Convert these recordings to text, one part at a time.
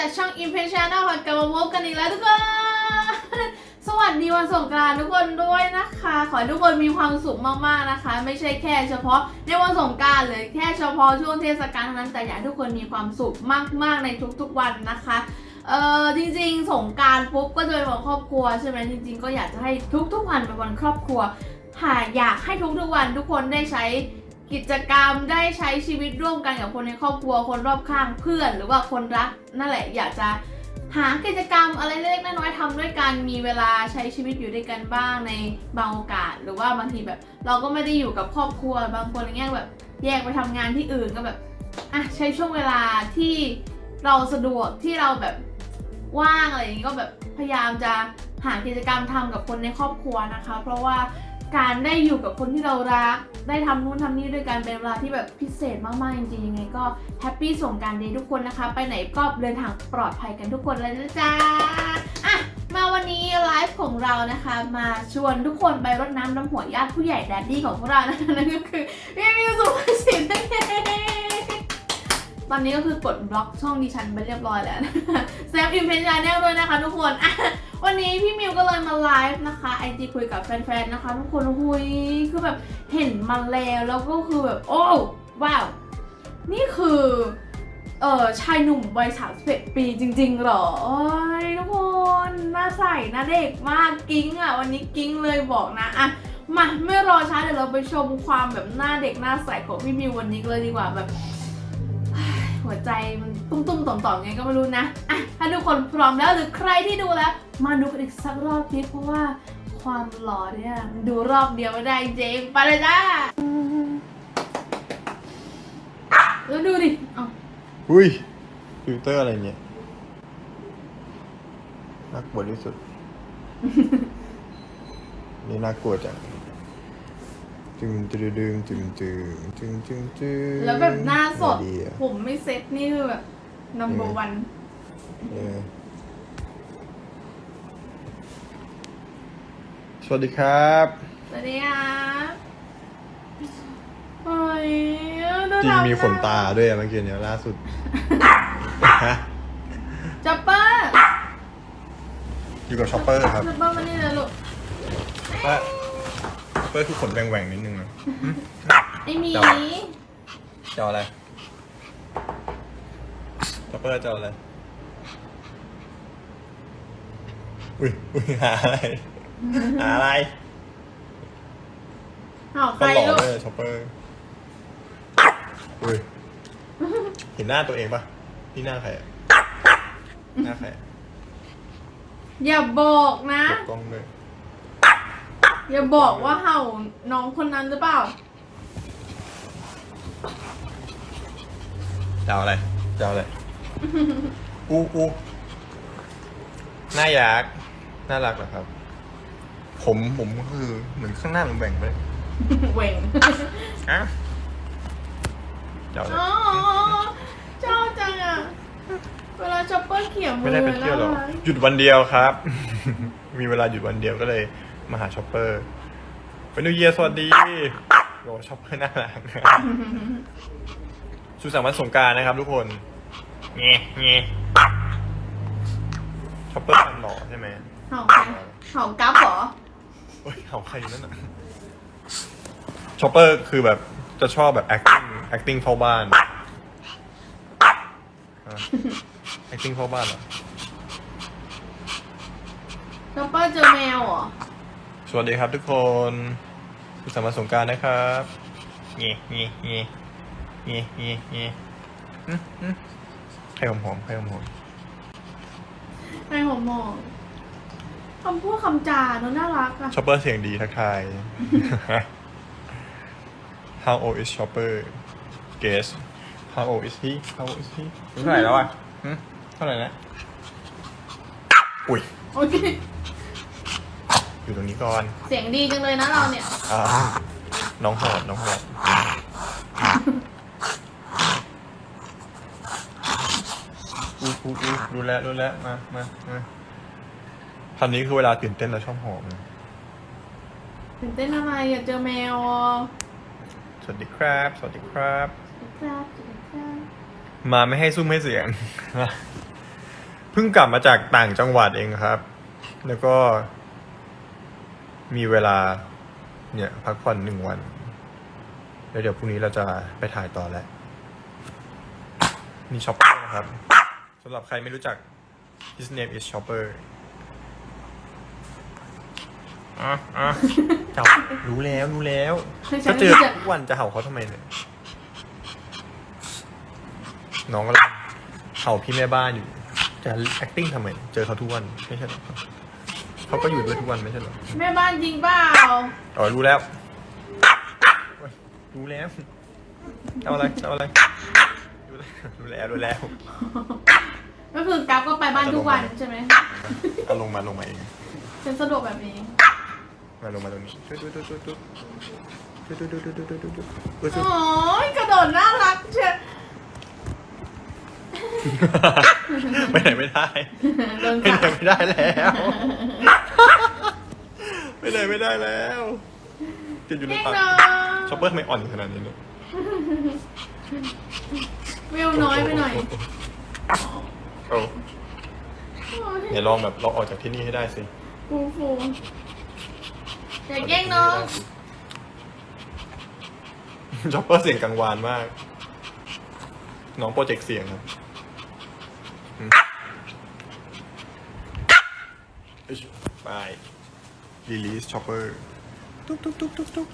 จากช่อง Impression Channel ค่ะกลับมาพบกันอีกแล้วทุกคน สวัสดีวันสงกรานต์ทุกคนด้วยนะคะ ขอให้ทุกคนมีความสุขมากๆนะคะ ไม่ใช่แค่เฉพาะในวันสงกรานต์เลยแค่เฉพาะช่วงเทศกาลเท่านั้นแต่อยากให้ทุกคนมีความสุขมากๆในทุกๆวันนะคะเออจริงๆ สงการปุ๊บก็จะเป็นวันครอบครัวใช่ไหมจริง ๆ ก็อยากจะให้ทุกๆวันเป็นวันครอบครัวหาอยากให้ทุกๆวันทุกคนได้ใช้ กิจกรรมได้ใช้ชีวิตร่วมกันกับคนในครอบครัวคนรอบข้างเพื่อน หรือว่าคนรักนั่นแหละอยากจะหากิจกรรมอะไรเล็กๆน้อยๆทำด้วยกันมีเวลาใช้ชีวิตอยู่ด้วยกันบ้างในบางโอกาส หรือว่าบางทีแบบ เราก็ไม่ได้อยู่กับครอบครัวบางคนอย่างเงี้ยแบบ แยกไปทำงานที่อื่นก็แบบอะใช้ช่วงเวลาที่เราสะดวกที่เราแบบว่างอะไรอย่างนี้ก็แบบพยายามจะหากิจกรรมทำกับคนในครอบครัวนะคะ เพราะว่า การได้อยู่กับคนที่เรารัก ได้ทำนู่นทำนี่ด้วยกันเป็นเวลาที่แบบพิเศษมากๆจริงๆยังไงก็แฮปปี้ส่งการเดย์ทุกคนนะคะ ไปไหนก็เดินทางปลอดภัยกันทุกคนเลยนะจ๊ะอะมาวันนี้ไลฟ์ของเรานะคะ มาชวนทุกคนไปรดน้ำน้ำหัวญาติผู้ใหญ่แดดดี้ของพวกเรานะคะนั่นก็คือพี่มิวสุภาษิตนั่นเอง ตอนนี้ก็คือกดบล็อกช่องดิฉันไปเรียบร้อยแล้วนะแซฟอิมเพนชาแนลด้วยนะคะทุกคนวันนี้พี่มิวก็เลยมาไลฟ์นะคะไอจีคุยกับแฟนๆนะคะ ทุกคนหุยคือแบบเห็นมาแล้วแล้วก็คือแบบโอ้ว้าว นี่คือเออชายหนุ่มวัย31ปีจริงๆหรอโอ้ยทุกคนหน้าใสหน้าเด็กมากกิ้งอะ วันนี้กิ้งเลยบอกนะอะมาไม่รอช้าเดี๋ยวเราไปชมความแบบหน้าเด็กหน้าใสของพี่มิววันนี้เลยดีกว่าแบบ หัวใจมันตุ้มๆต่อมๆไงก็ไม่รู้นะอะถ้าทุกคนพร้อมแล้วหรือใครที่ดูแล้ว มาดูกันอีกสักรอบนิดเพราะว่าความหล่อเนี่ยมันดูรอบเดียวไม่ได้จริงไปเลยจ้าแล้วดูดิเอาอุ้ยฟิลเตอร์อะไรเนี่ยน่ากลัวที่สุด นี่น่ากลัวจัง จึงจึงดึงจึงจึงจึงจึงจึงแล้วแบบหน้าสดไงดีอะผมไม่เซ็ตนี่คือแบบ number ยังไง one เออสวัสดีครับ สวัสดีครับโอ้ยดูจริงทำมีขนตาด้วยอะเมื่อกี้เนี่ยล่าสุดฮะจัปเปอร์อยู่กับช็อปเปอร์ครับจัปเปอร์มานี่เลยลูก ว่าช็อป เปอร์คือขนแหว่งๆนิดนึงนะไอหมีจับจะเอาอะไรช็อปเปอร์จะเอาอะไร อุ้ยอุ้ยหาอะไร หาอะไรเห่าใคก็รหล่อลูกเลยช็อปเปอร์ อุ้ย เห็นหน้าตัวเองปะนี่หน้าใครอะหน้าใครอะอย่าบอกนะเปิดกล้องด้วย อย่าบอกว่าเห่าน้องคนนั้นหรือเปล่า จะเอาอะไรจะเอาอะไรอู้อู้หน้ายักษ์น่ารักเหรอครับ ผมผมก็คือเหมือนข้างหน้ามันแบ่งไปเหว่งอะจะเอาอะไร อ๋อชอบจังอะ เวลาช็อปเปอร์เขี่ยมือไม่ได้ไปเที่ยวหรอกน่ารักหยุดวันเดียวครับ มีเวลาหยุดวันเดียวก็เลย มาหาช็อปเปอร์เป็นนิวเยียสวัสดีโอ้ช็อปเปอร์น่ารักสุขสันต์วันสงกรารนะครับ ทุกคนเงี้ยเงี้ยช็อปเปอร์ทำหล่อใช่ไหมเห่าใครเห่ากั๊บเหรอเฮ้ยเขาใครนั่นน่ะช็อปเปอร์คือแบบจะชอบแบบ acting acting เข้าบ้านอะ acting เข้าบ้านเหรอช็อปเปอร์เจอแมวเหรอ สวัสดีครับทุกคนสุขสันต์วันสงกรารนะครับเงี้ยเงี้ยเงี้ยเงี้ยเงี้ยเงี้ยอืมอืมใครหอมหอมใครหอมหอมในหัวหมองคำพูดคำจาเนอะน่ารักอะช็อปเปอร์เสียงดีทักทาย How old is Chopper Guess How old is he How old is he อายุเท่าไหร่แล้วอะหึเท่าไหร่นะอุ้ยโอเค อยู่ตรงนี้ก่อนเสียงดีจังเลยนะเราเนี่ย อ่าน้องหอดน้องหอดอู้อู้อู้รู้แล้วรู้แล้วมามามาคำนี้คือเวลาตื่นเต้นเราชอบหอมนะตื่นเต้นอะไรอยากเจอแมวอะสวัสดีครับ สวัสดีครับ ครับครับมาไม่ให้ซุ้มให้เสียง เพิ่งกลับมาจากต่างจังหวัดเองครับ แล้วก็ มีเวลาเนี่ยพักผ่อนหนึ่งวัน แล้วเดี๋ยวพรุ่งนี้เราจะไปถ่ายต่อแล้วนี่ช็อปเปอร์นะครับสำหรับใครไม่รู้จัก his name is Chopper อะอะเจ้ารู้แล้วรู้แล้วฉัก็นเจอจะทุกวันจะเห่าเขาทำไมเนี่ยน้องก็เลยเห่าพี่แม่บ้านอยู่ จะ acting ทำไม เจอเขาทุกวันไม่ใช่เหรอ เขาก็อยู่ด้วยทุกวันไม่ใช่เหรอ แม่บ้านจริงเปล่าอ๋อรู้แล้วโอ๊ยรู้แล้วเอาอะไรเอาอะไร รู้แล้วรู้แล้วรู้แล้วก็คือกัฟก็ไปบ้านทุกวันใช่ไหมเอาลงมาลงมาเอง ฉันสะดวกแบบนี้ มาลงมาตรงนี้ตุ๊ดตุ๊ดตุ๊ดตุ๊ดตุ๊ดตุ๊ดตุ๊ดตุ๊ดตุ๊ดตุ๊ดตุ๊ดตุ๊ดตุ๊ดโอ้ยกระโดดน่ารักเชียวไปไหนไม่ได้ โดนไปกัไหนไม่ได้แล้ว ไปไหนไม่ได้แล้วติดอยู่ในเก่งปากเนาะช็อปเปอร์ทำไมอ่อนขนาดนี้เนี่ยวิวน้อยไปหน่อยโอ้เนี่ยลองแบบเราออกจากที่นี่ให้ได้สิฟูฟูอย่าแกล้งน้องช็อปเปอร์เสียงกังวานมาก น้องโปรเจกต์เสียงครับ อืมอิ๊ชไป release chopper ตุ๊กตุ๊กตุ๊กตุ๊กตุ๊ก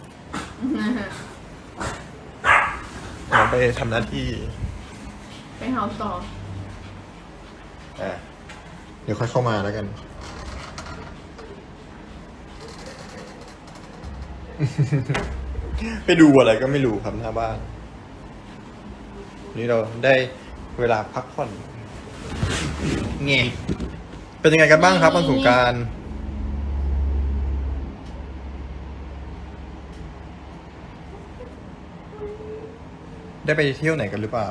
น้องไปทำหน้าที่ไปเห่าต่ออะเดี๋ยวค่อยเข้ามาแล้วกัน ไปดูอะไรก็ไม่รู้ครับหน้าบ้าน นี่เราได้เวลาพักผ่อนเงเป็นยังไงกันบ้างครับวันสงกราร ได้ไปเที่ยวไหนกันหรือเปล่า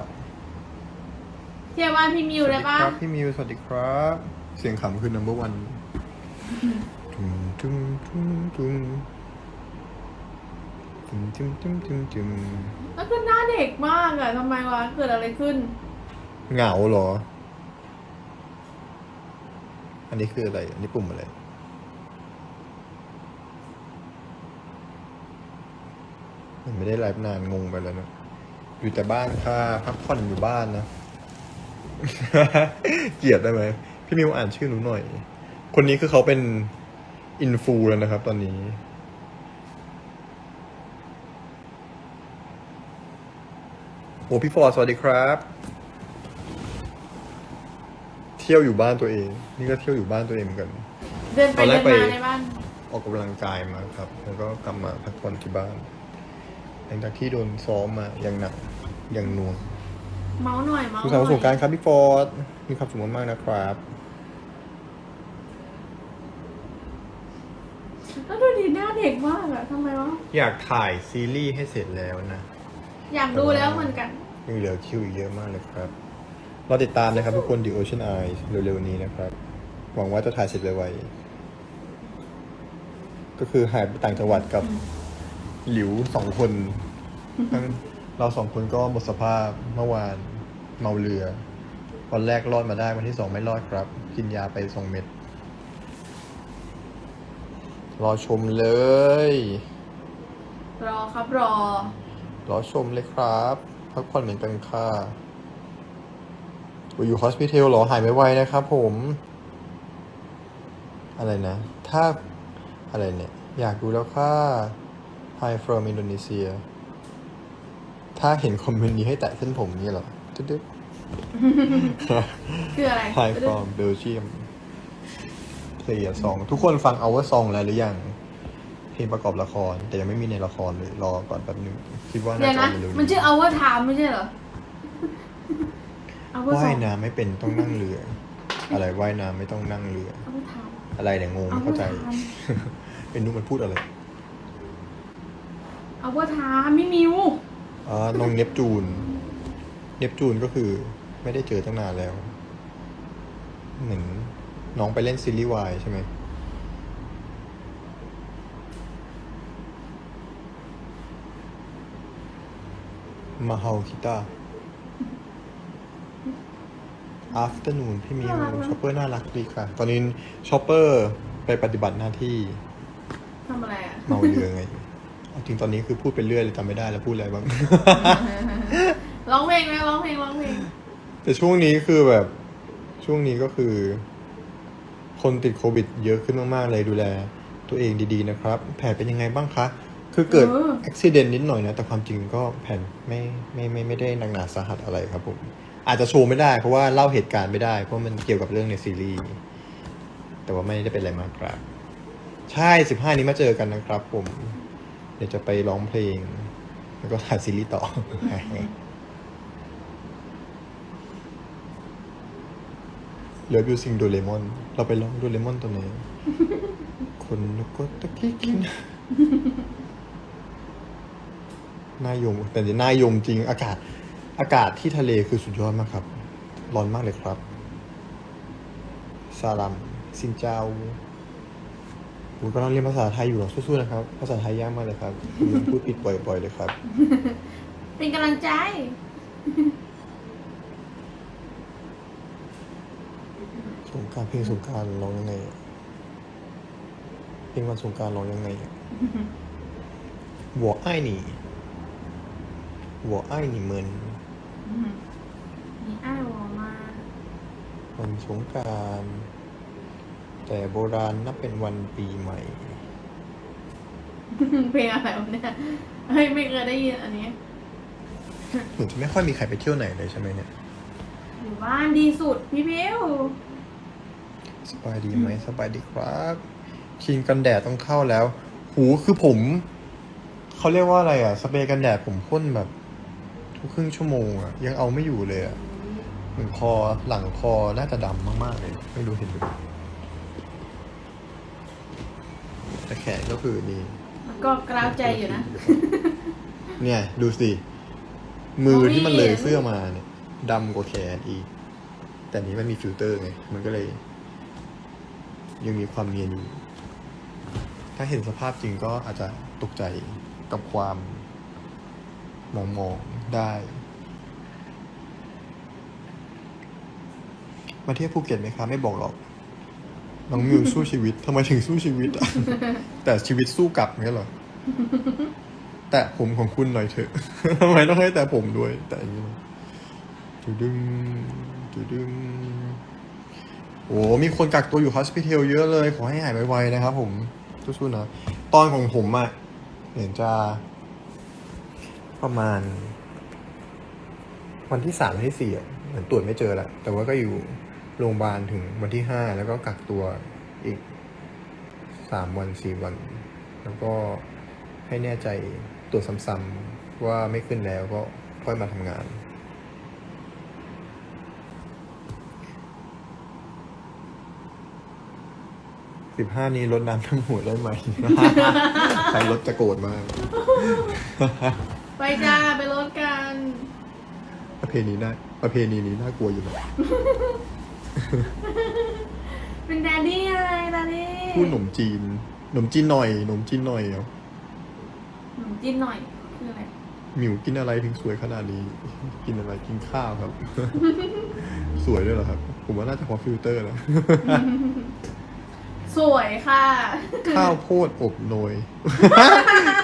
เที่ยวบ้านพี่มิวได้ปะครับพี่มิวสวัสดีครับ เสียงขำคือ number one ตุ้มตุ้มตุ้มตุ้มตุ้มตุ้มตุ้มตุ้มตุ้มแล้วคือหน้าเด็กมากอะทำไมวะเกิดอะไรขึ้น เหงาเหรอ อันนี้คืออะไร อันนี้ปุ่มอะไร มันไม่ได้ไลฟ์นานงงไปแล้วเนอะ อยู่แต่บ้านค่ะพักผ่อนอยู่บ้านนะ เกลียดได้ไหมพี่มิวอ่านชื่อหนูหน่อย คนนี้คือเขาเป็นอินฟูแล้วนะครับ ตอนนี้ โอ้พี่ฟอร์ดสวัสดีครับ เที่ยวอยู่บ้านตัวเอง นี่ก็เที่ยวอยู่บ้านตัวเองเหมือนกัน เดินไปตอนแรเดิกนไปมาในบ้าน ออกกำลังกายมาครับ แล้วก็กลับมาพักผ่อนที่บ้าน หลังจากที่โดนซ้อมมาอย่างหนักอย่างหน่วงเมาส์หน่อยเมาส์คุณหสาวน่สองกรารยครับพี่ฟอร์ดมีความสุขมากๆนะครับ แล้วดูดีหน้าเด็กมากอะทำไมวะอยากถ่ายซีรีส์ให้เสร็จแล้วนะ อยากดูแล้วเหมือนกัน ยังเหลือคิวอีกเยอะมากเลยครับ เราติดตามนะครับทุกคน The Ocean Eyes เร็วๆนี้นะครับ หวังว่าจะถ่ายเสร็จไวๆก็คือหายไปต่างจังหวัดกับ หลิวสองคนทั้งเราสองคนก็หมดสภาพเมื่อวานเมาเรือ วันแรกรอดมาได้วันที่สองไม่รอดครับ กินยาไปสองเม็ด รอชมเลย รอครับรอ รอชมเลยครับพักผ่อนเหมือนกันค่ะอุ๊ยอยู่ฮอสพิทอลหรอหายไม่ไวนะครับผม อะไรนะ ถ้าอะไรเนี่ย อยากดูแล้วค่ะ Hi from Indonesia ถ้าเห็นคอมเมนต์นี้ให้แตะเส้นผมนี่เหรอตึ๊ดคืออะไรๆ Hi from Belgium เพลย์สองทุกคนฟัง Our Song แล้วหรือยัง เพลงประกอบละคร แต่ยังไม่มีในละครเลยรอก่อนแป๊บนึงคิดว่าเดี๋น่ายวจะนะเร็วๆมันชื่อ Our Time ไม่ใช่เหรอ Our ว่าย Song น้ำไม่เป็นต้องนั่งเรือ อะไรว่ายน้ำไม่ต้องนั่งเรือ Our Time อะไรเนี่ยงงไม่เข้าใจ เป็นนุมันพูดอะไร Our Time ไม่มิวอ๋อน้องเนปจูน เนปจูนก็คือไม่ได้เจอตั้งนานแล้ว เหมือนน้องไปเล่นซีรีส์วายใช่ไหม มาเฮาคิตา afternoon พี่มิวน่ารักนะ ชอปเปอร์น่ารักดีค่ะ ตอนนี้ชอปเปอร์ไปปฏิบัติหน้าที่ทำอะไรอะ เมาเรือไงเอา จริงตอนนี้คือพูดไปเรื่อยเลยจำไม่ได้แล้วพูดอะไรบ้าง ร้องเพลงนะร้องเพลงร้องเพลง แต่ช่วงนี้คือแบบช่วงนี้ก็คือ คนติดโควิดเยอะขึ้นมาก ๆ เลยดูแล ตัวเองดีๆนะครับ แผลเป็นยังไงบ้างคะ คือเกิดอุบิเหตุนิดหน่อยนะ แต่ความจริงก็แผลไม่ไม่ไม่ไม่ได้หนักหนาสาหัสอะไรครับผม อาจจะโชว์ไม่ได้เพราะว่าเล่าเหตุการณ์ไม่ได้ เพราะมันเกี่ยวกับเรื่องในซีรีส์แต่ว่าไม่ได้เป็นอะไรมากครับ ใช่สิบห้านี้มาเจอกันนะครับผม เดี๋ยวจะไปร้องเพลง แล้วก็ถ่ายซีรีส์ต่อ เลิฟยูซิงโดเรมอน เราไปร้องโดเรมอนตัวไหนคนนกก็ตะกี้กินน่ายมแต่นี่น่ายมจริง อากาศ อากาศที่ทะเลคือสุดยอดมากครับ ร้อนมากเลยครับ ซาลัมซินเจ้า ผมกำลังเรียนภาษาไทยอยู่หรอสู้ๆนะครับ ภาษาไทยยากมากเลยครับผมยังพูดผิดบ่อยๆเลยครับ เป็นกำลังใจ สงกรารเพลงสงกรารร้องยังไงอะเพลงวันสงกรารร้องยังไงอะ我爱你我爱你们 มีอ้ายวอมา วันสงกราร แต่โบราณนับเป็นวันปีใหม่ เพลงอะไรวะเนี่ยเฮ้ยไม่เคยได้ยินอันนี้เหมือนจะไม่ค่อยมีใครไปเที่ยวไหนเลยใช่ไหมเนี่ย อยู่บ้านดีสุดพี่พิวสบายดีไหมสบายดีครับครีมกันแดดต้องเข้าแล้ว หูคือผม เขาเรียกว่าอะไรอะ สเปรย์กันแดดผมพ่นแบบ ทุกครึ่งชั่วโมงอะ ยังเอาไม่อยู่เลยอะเหมือนคอหลังคอน่าจะดำมากๆเลย ไม่รู้เห็นหรือเปล่า แต่แขนก็คือนี่แล้วก็กล้าวใจอยู่นะ เนี่ย ดูสิ มือที่มันเลยโอ้ยเสื้อมาเนี่ยดำกว่าแขนอีก แต่นี้มันมีฟิลเตอร์ไง มันก็เลย ยังมีความเนียนอยู่ ถ้าเห็นสภาพจริงก็อาจจะตกใจกับความมองมองๆได้ มาเที่ยวภูเก็ตไหมคะ ไม่บอกหรอก น้องมิวสู้ชีวิตทำไมถึงสู้ชีวิตอะแต่ชีวิตสู้กลับงั้เหรอ แตะผมของคุณหน่อยเถอะทำไมต้องให้แต่ผมด้วย แต่อย่างนี้นะดูดึงดูดึงโอ้มีคนกักตัวอยู่ฮอสพิทอลเยอะเลย ขอให้หายไวๆนะครับผมสู้ๆนะ ตอนของผมอะเห็นจะประมาณ วันที่สามวันที่สี่อะเหมือนตรวจไม่เจอละแต่ว่าก็อยู่ โรงพยาบาลถึงวันที่ห้าแล้วก็กักตัวอีกสามวันสี่วัน แล้วก็ให้แน่ใจตรวจซ้ำๆว่าไม่ขึ้นแล้วก็ค่อยมาทำงาน สิบห้านี้ลดน้ำทั้งหัวได้ไหม ใครลดจะโกรธมาก ไปจ้า ไปรถกัน ประเพณีน่าประเพณีนี้น่ากลัวอยู่นะ เป็นแดดดี้อะไรแดดดี้พูดหนมจีนหนมจีนหน่อยหนมจีนหน่อยเหรอขนมจีนหน่อยคืออะไรหมิวกินอะไรถึงสวยขนาดนี้ กินอะไรกินข้าวครับ สวยด้วยเหรอครับ ผมว่าน่าจะเพราะฟิลเตอร์นะสวยค่ะ ข้าวโพดอบเนย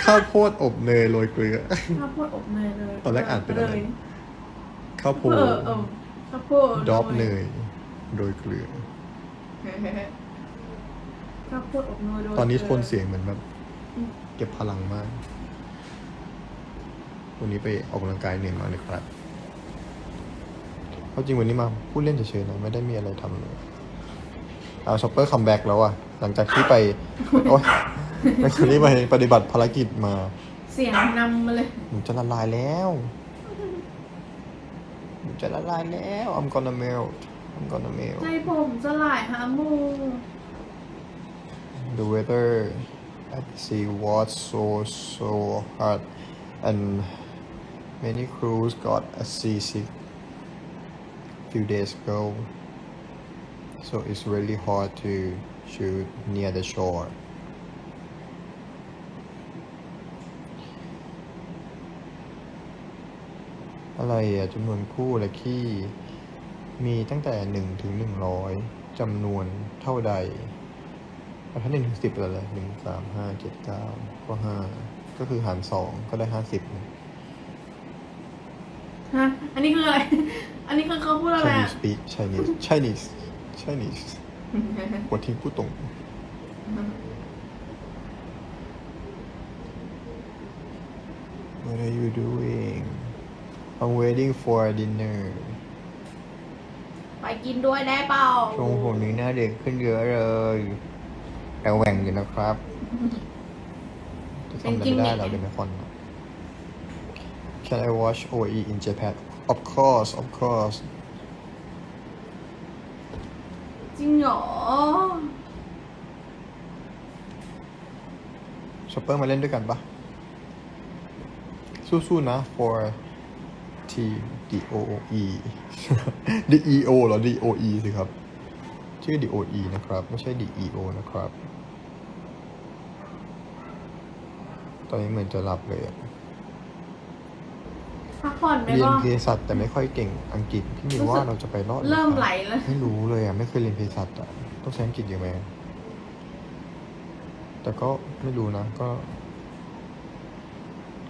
ข้าวโพดอบเนยโรยเกลือ ข้าวโพดอบเนยเลยตอนแรกอ่านเป็นอะไรเลยข้าวโพเอดอเออข้าวโพดดอบเนย โรยเกลือ ข้าวโพดอบเนยโดยตอนนี้โทนเสียงเหมือนแบบเก็บพลังมาก วันนี้ไปออกกำลังกายเหนื่อยมากเลยครับเอาจริงวันนี้มาพูดเล่นเฉยๆนะไม่ได้มีอะไรทำเลย เอาช็อปเปอร์คัมแบ็กแล้วอะหลังจากที่ไป โอ๊ยหลังจากที่ไปปฏิบัติภารกิจมาเสียงนำมาเลย หนูจะละลายแล้วหนูจะละลายแล้ว I'm gonna melt I'm gonna melt ใจผมสลายหาหมู The weather at sea was so so hot and many crews got a seasick few days ago so it's really hard to shoot near the shore อะไรอ่ะจำนวนคู่และขี้ มีตั้งแต่หนึ่งถึงหนึ่งร้อยจำนวนเท่าใดเอาถ้าหนึ่งถึงสิบเลยเลยหนึ่งสามห้าเจ็ดเก้าก็ห้าก็คือหารสองก็ได้ห้าสิบฮะอันนี้คืออะไร อันนี้คือเขาพูดอะไร Chinese อะ speak Chinese Chinese Chinese หัวทิ้งพูดตรง What are you doing I'm waiting for dinner ไป กินด้วยได้เปล่าทรงผมนี้หน้าเด็กขึ้นเยอะเลย แต่แหว่งอยู่นะครับจะทำอะไรไม่ได้เราเดนไม่คอน Can I watch OE in Japan Of course of course จริงเหรอชอปเปอร์มาเล่นด้วยกันปะสู้ๆนะ for team D O E D E O เหรอ D O E สิครับ ชื่อ D O E นะครับ ไม่ใช่ D E O นะครับ ตอนนี้เหมือนจะหลับเลยอะพักผ่อนได้เรียนป่ะเภสัชแต่ไม่ค่อยเก่งอังกฤษพี่มิวว่าเราจะไปรอดเริ่มรือไหลเปล่าแล้วไม่รู้เลยอะไม่เคยเรียนเภสัชอะต้องใช้อังกฤษเยอะไหมแต่ก็ไม่รู้นะก็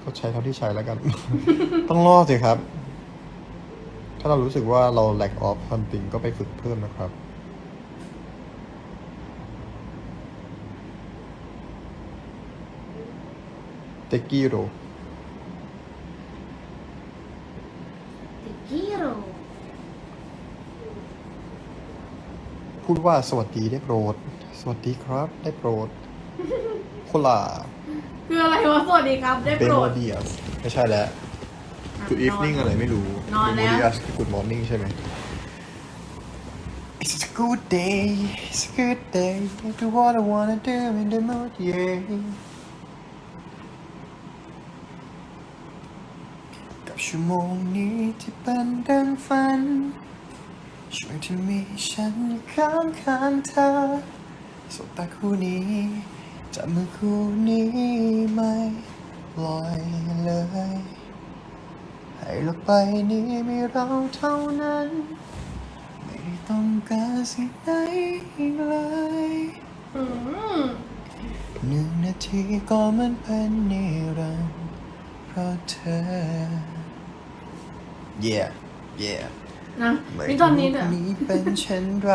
ก็ใช้เท่าที่ใช้แล้วกัน ต้องรอดสิครับ ถ้าเรารู้สึกว่าเรา lack of something ก็ไปฝึกเพิ่มนะครับ เตกิโรติกิโรพูดว่าสวัสดีได้โปรด สวัสดีครับได้โปรดโคลา คืออะไรวะสวัสดีครับ ได้เบโปรโมดเดียสไม่ใช่แล้ว Good evening อะไรไม่รู้ นอนแล้ว Memodius คือ Good morning ใช่ไหม It's a good day It's a good day Do what I wanna do in the mood yeah กับชั่วโมงนี้ที่เป็นดังฝัน ช่วยที่มีฉันอยู่ข้างข้างเธอสบตาคู่นี้ จับมือคู่นี้ไม่ปล่อยเลย ให้โลกใบนี้มีเราเท่านั้น ไม่ได้ต้องการสิ่งใดอีกเลยอืมหนึ่งนาทีก็มันเป็นนิรันดร์เพราะเธอ yeah yeah นะไม่มีตอนนี้เด้อนี้เป็นเช่นไร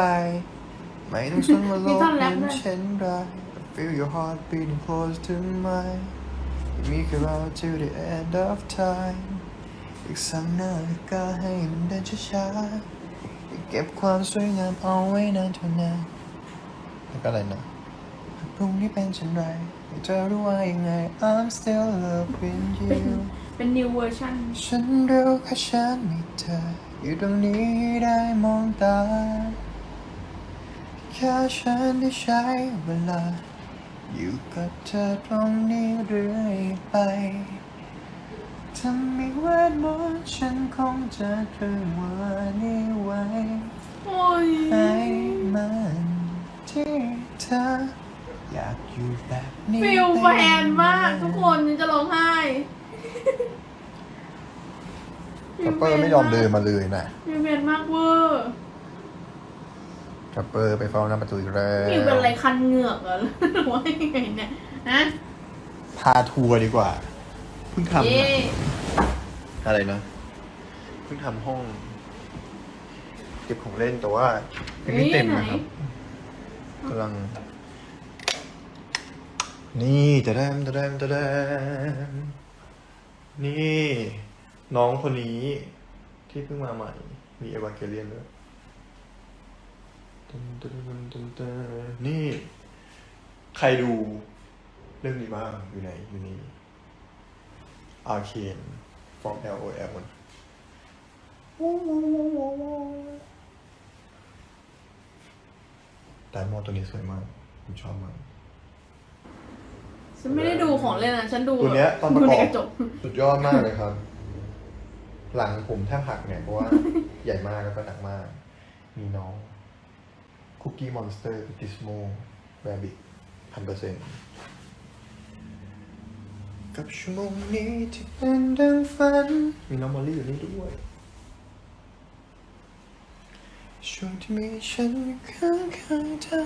ไม่ต้องสนว่าโลมีกท่อนแรปเป็นด้วยเช่นไร I feel your heart beating close to mine มีแค่เรา till the end of time อีกสั่งนาฬิกาให้มันเดินช้าๆอย่าเก็บความสวยงามเอาไว้นานเท่านานแล้วก็อะไรนะพรุ่งนี้เป็นเช่นไรให้เธอรู้ว่ายังไง I'm still loving you เป็น new version ฉันรู้แค่ฉันมีเธอ อยู่ตรงนี้ได้มองตาแค่ฉันได้ใช้เวลา อยู่กับเธอตรงนี้เรื่อยไปถ้ามีเวทมนต์ฉันคงจะตรึงวันนี้ไว้โอ้ยให้มันที่เธอ อยากอยู่แบบนี้ฟิลแฟนมากทุกคนนี่จะร้องไห้คัปเปอร์ไม่ยอมเดินมาเลยนะ ฟิลแฟนมากเวอร์ คัปเปอร์ไปเฝ้าหน้าประตูอีกแล้วฟิลเป็นอะไรคันเหงือกเหรอหรือว่ายังไงเนี่ยฮะพาทัวร์ดีกว่า เพิ่งทเย่ำอะไรนะ เพิ่งทำห้อง เก็บของเล่นแต่ว่ายังไม่เต็มนะครับกำลัง นี่จะแดมจะแดมจะแดมนี่ น้องคนนี้ที่เพิ่งมาใหม่ มีเอวาเกเลียนด้วยตึ้งตึ้งตึ้งตึ้งตึ้ง นี่ ใครดูเรื่องนี้บ้างอยู่ไหนอยู่นี่ Arcane from L O L ไดมอนด์ตัวนี้สวยมากผมชอบมากฉันไม่ได้ดูของเล่นนะฉันดูตัวเนี้ยตอนประดูกในอบกระจกสุดยอดมากเลยครับ หลังผมแทบหักเนี่ยเพราะว่า ใหญ่มากแล้วก็หนักมาก มีน้อง คุกกี้มอนสเตอร์ดิสโมแรบิทพันเปอร์เซ็นต์กับชั่วโมงนี้ที่เป็นดังฝัน มีน้องมอลลี่อยู่นี่ด้วย ช่วงที่มีฉันอยู่ข้างข้างๆเธอ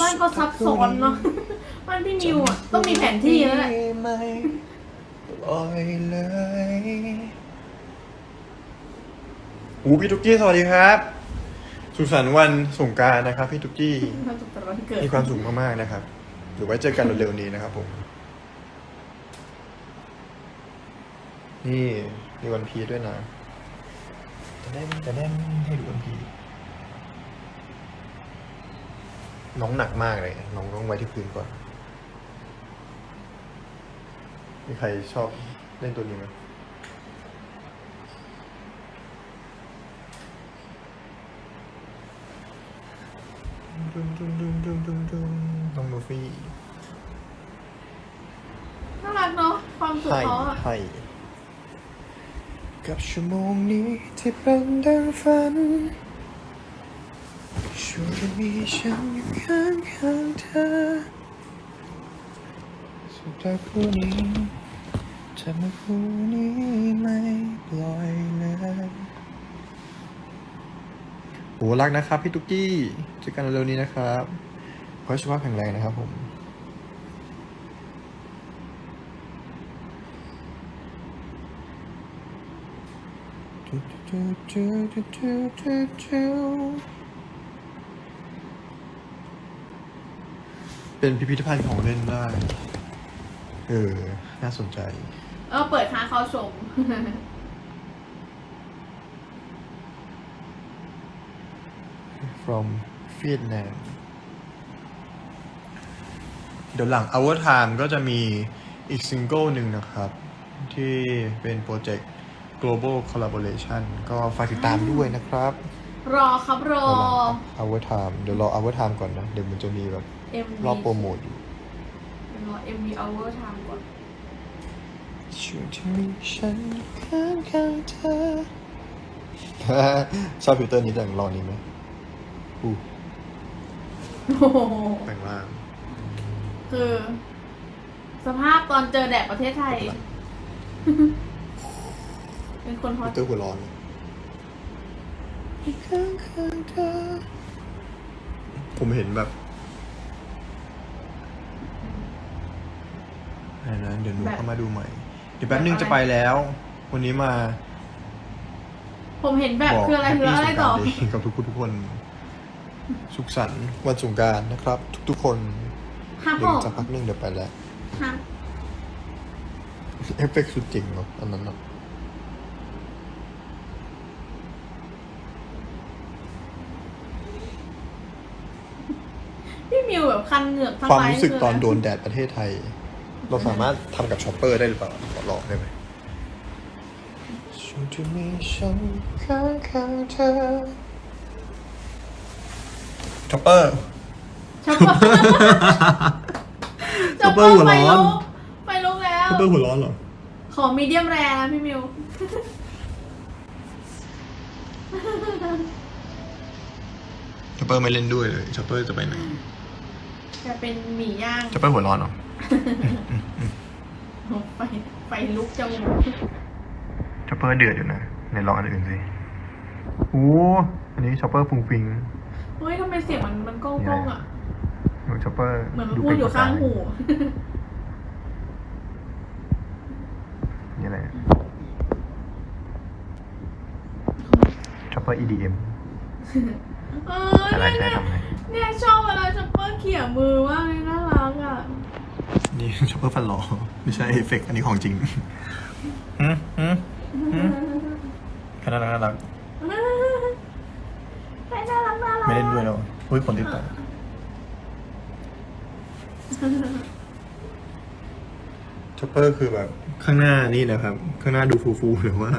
บ้านเขาซับซ้อนเนาะบ้านพี่มิวอะต้องมีแผนที่แล้วแหละไม่ปล่อยเลยโอ้พี่ตุ๊กกี้สวัสดีครับ สุขสันต์วันสงกรารนะครับพี่ตุ๊กกี้ความสุขตลอดวันเกิดมีความสุขมากๆนะครับเดี๋ยวไว้เจอกันเร็วๆนี้นะครับผมนี่มีวันพีด้วยนะจะได้จะได้ให้ดูวันพีน้องหนักมากเลยน้องต้องไว้ที่พื้นก่อนมีใครชอบเล่นตัวนี้ไหม ดุมดุมดุมดุมดุมดุมน้องโนฟี่น่ารักเนาะความสุขให้เขาอะให้กับชั่วโมงนี้ที่เป็นดังฝันช่วยมีฉันอยู่ข้างข้างๆเธอสุดท้ายคู่นี้จะมาคู่นี้ไม่ปล่อยเลย โหรักนะครับพี่ตุ๊กกี้ เจอกันเร็วๆนี้นะครับขอให้สุขภาพแข็งแรงนะครับผมเป็นพิพิธภัณฑ์ของเล่นได้ เออ น่าสนใจ เออ เปิดค้าเขาชม from Vietnam เดี๋ยวหลัง Our Time ก็จะมีอีกซิงเกิลหนึ่งนะครับ ที่เป็นโปรเจกต์ global collaboration ก็ฝากติดตามด้วยนะครับ รอครับรอเดี๋ยวหลัง Our Time เดี๋ยวรอ Our Time ก่อนนะ เดี๋ยวมันจะมีแบบ MV รอบโปรโมทอยู่รอ MV Hour Time ก่อนช่วงที่มีฉันข้างข้างๆเธอชอบฟิลเตอร์นี้แต่งรอนี้ไหมอู้ โอ้โหแต่งล่างคือ สภาพตอนเจอแดดประเทศไทย เป็นคนฮอฟิตลเตอร์หัวร้อนข้างข้างๆเธอผมเห็นแบบอะไรนะเดี๋ยวหนูเข้ามาดูใหม่ เดี๋ยวแป๊บนึงจะไปแล้ว วันนี้มาผมเห็นแบบบอกคืออะไรคืออะไรต่อ แฮปปี้สงกรานต์เดย์กับทุกคนทุกคน สุขสันต์วันสงกรารนะครับ ทุกๆคนห้ามเดี๋บยวอกจะพักหนึงเดี๋ยวไปแล้วห้ามเอฟเฟกต์สุดจริงเนาะอันนั้นเนาะพี่มิวแบบคันเหงือกทั้งความไลฟ์รู้สึกคืะไรตอนโดนแดดประเทศไทย เราสามารถทำกับช็อปเปอร์ได้หรือเปล่าขอลองได้ไหมช่วงที่มีฉันข้างข้างๆเธอ ช็อปเปอร์ ช็อปเปอร์ช็อปเปอร์หัวร้อน ไฟลุกแล้ว ช็อปเปอร์หัวร้อนเหรอ ขอมีเดียมแรนะพี่มิว ช็อปเปอร์ไม่เล่นด้วยเลย ช็อปเปอร์จะไปไหน จะเป็นหมี่ย่าง ช็อปเปอร์หัวร้อนเหรอ ไฟไฟลุกจมูกช็อปเปอร์เดือดอยู่นะในลองอันอื่นสิโอ้อันนี้ช็อปเปอร์ฟุ้งฟิง เฮ้ยทำไมเสียงมันมันก้องๆอะดูช็อปเปอร์เหมือนมันดูพูดอยู่ข้างหู นี่อะไรช็อปเปอร์ EDM เอออะไรเนี่ยใช้ทำไงเนี่ยชอบเวลาช็อปเปอร์เขี่ยมือว่ากเลยน่ารักอะ นี่ช็อปเปอร์ฟันหลอไม่ใช่เอฟเฟกต์อันนี้ของจริงหืมหืมหืมแค่น่ารักน่ารัก ใช่น่ารักน่ารัก ไม่เล่นด้วยแล้ว อุ้ยคนติดต่อช็อปเปอร์คือแบบข้างหน้านี่นะครับ ข้างหน้าดูฟูๆหรือว่า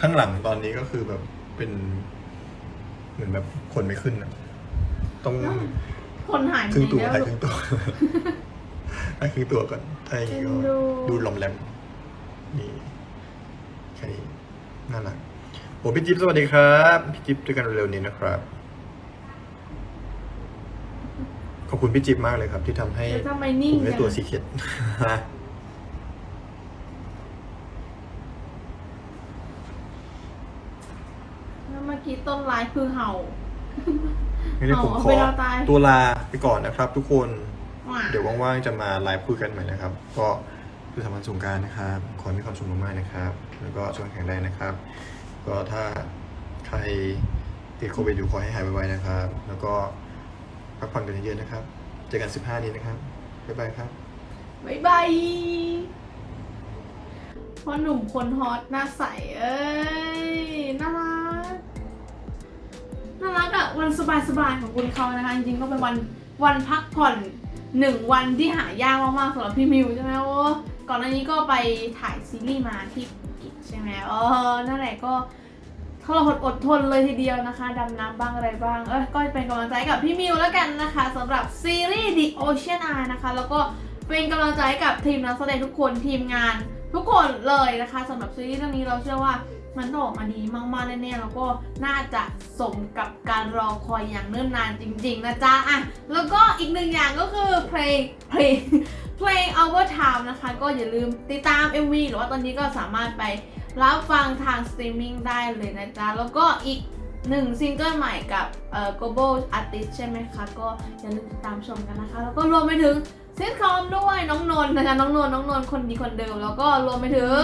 ข้างหลังตอนนี้ก็คือแบบเป็น เหมือนแบบคนไม่ขึ้นอะต้องคนหายครึ่งตัวไปถ่ายแล้ครึ่งตัวถ่ายครึ่งตัวก่อนถ้าอย่างงี้ก็เอ็นดูดูหลอมแหลมนี่แค่นี้น่ารักโอ้พี่จิ๊บสวัสดีครับ พี่จิ๊บด้วยกันเร็วๆนี้นะครับ ขอบคุณพี่จิ๊บมากเลยครับ ที่ทำให้เดี๋ยวทำไมนิ่งผมได้จังตัวสีเขียด แล้วมากี้ต้นไลฟ์คือเห่า งั้นเดี๋ยวผมเอาขอไปเราตาย ตัวลาไปก่อนนะครับ ทุกคนว่ะเดี๋ยวว่างๆจะมาไลฟ์คุยกันใหม่นะครับ ก็คือสำหรับสงกรารนะครับ ขอให้มีความสุขมากๆนะครับ แล้วก็ช่วงแข็งแรงนะครับ ก็ถ้าใครติดโควิดอยู่ขอให้หายไวๆนะครับ แล้วก็ พักผ่อนกันเยอะๆนะครับ เจอกัน 15 นี้นะครับ บ๊ายบายครับ บ๊ายบายพ่อหนุ่มคนฮอตหน้าใส เอ้ย น่ารัก น่ารักอะวันสบายๆของคุณเขานะคะ จริงๆก็เป็นวันวันพักผ่อนหนึ่งวันที่หายากมากๆสำหรับพี่มิวใช่ไหมโอ้ก่อนหน้านี้ก็ไปถ่ายซีรีส์มาที่กิจใช่ไหมเออนั่นแหละก็ ทรหดอดทนเลยทีเดียวนะคะดำน้ำบ้างอะไรบ้าง เออก็เป็นกำลังใจกับพี่มิวแล้วกันนะคะสำหรับซีรีส์ The Ocean Eye นะคะ แล้วก็เป็นกำลังใจกับทีมนักแสดงทุกคนทีมงาน ทุกคนเลยนะคะสำหรับซีรีส์เรื่องนี้เราเชื่อว่ามันต้องออกมาดีมากๆแน่ๆแล้วก็น่าจะสมกับการรอคอยอย่างเนิ่นนานจริง ๆ นะจ๊ะอะแล้วก็อีกหนึ่งอย่างก็คือเพลงเพลงเพลง Our Time นะคะ ก็อย่าลืมติดตาม MV หรือว่าตอนนี้ก็สามารถไป รับฟังทางสตรีมมิ่งได้เลยนะจ๊ะ แล้วก็อีกหนึ่งซิงเกิลใหม่กับเอ่อ global artist ใช่ไหมคะ ก็อย่าลืมติดตามชมกันนะคะ แล้วก็รวมไปถึงซิทคอมด้วยน้องนนท์นะคะน้องนนท์น้องนนท์คนดีคนเดิม แล้วก็รวมไปถึง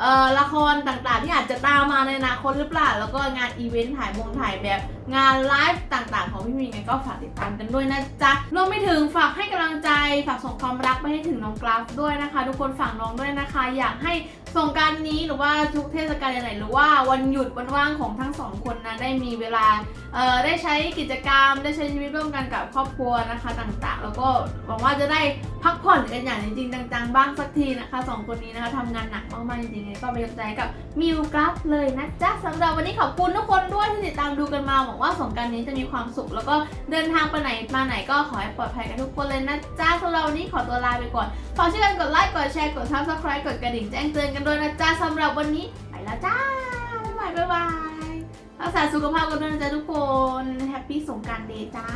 เอ่อละครต่างๆ ที่อาจจะตามมาในอนาคตหรือเปล่า แล้วก็งานอีเวนต์ถ่ายมงถ่ายแบบงานไลฟ์ต่างๆ ของพี่มีไงก็ฝากติดตามกันด้วยนะจ๊ะรวมไปถึงฝากให้กำลังใจ ฝากส่งความรักไปให้ถึงน้องกราฟด้วยนะคะ ทุกคนฝากน้องด้วยนะคะ อยากให้ สงกรารนี้หรือว่าทุกเทศกาลไหนๆหรือว่าวันหยุดวันว่างของทั้งสองคนนะได้มีเวลาเอ่อได้ใช้กิจกรรม ได้ใช้ชีวิตร่วมกันกับครอบครัวนะคะต่างๆ แล้วก็หวังว่าจะได้พักผ่อนกันอย่างจริงๆจังๆบ้างสักทีนะคะสองคนนี้นะคะทำงานหนักมากๆจริงๆก็เป็นกำลังใจให้กับมิวกราฟเลยนะจ๊ะสำหรับวันนี้ขอบคุณทุกคนด้วยที่ติดตามดูกันมาหวังว่าสงกรารนี้จะมีความสุข แล้วก็เดินทางไปไหนมาไหนก็ขอให้ปลอดภัยกันทุกคนเลยนะจ๊ะสำหรับวันนี้ขอตัวลาไปก่อนฝากช่วยกันกดไลค์กดแชร์กด subscribe กดกระดิ่งแจ้งเตือนกันด้วยนะจ๊ะสำหรับวันนี้ไปแล้วจ้าบ๊ายบายบ๊ายบายรักษาสุขภาพกันด้วยนะจ๊ะทุกคนแฮปปี้สงกรารเดย์จ้า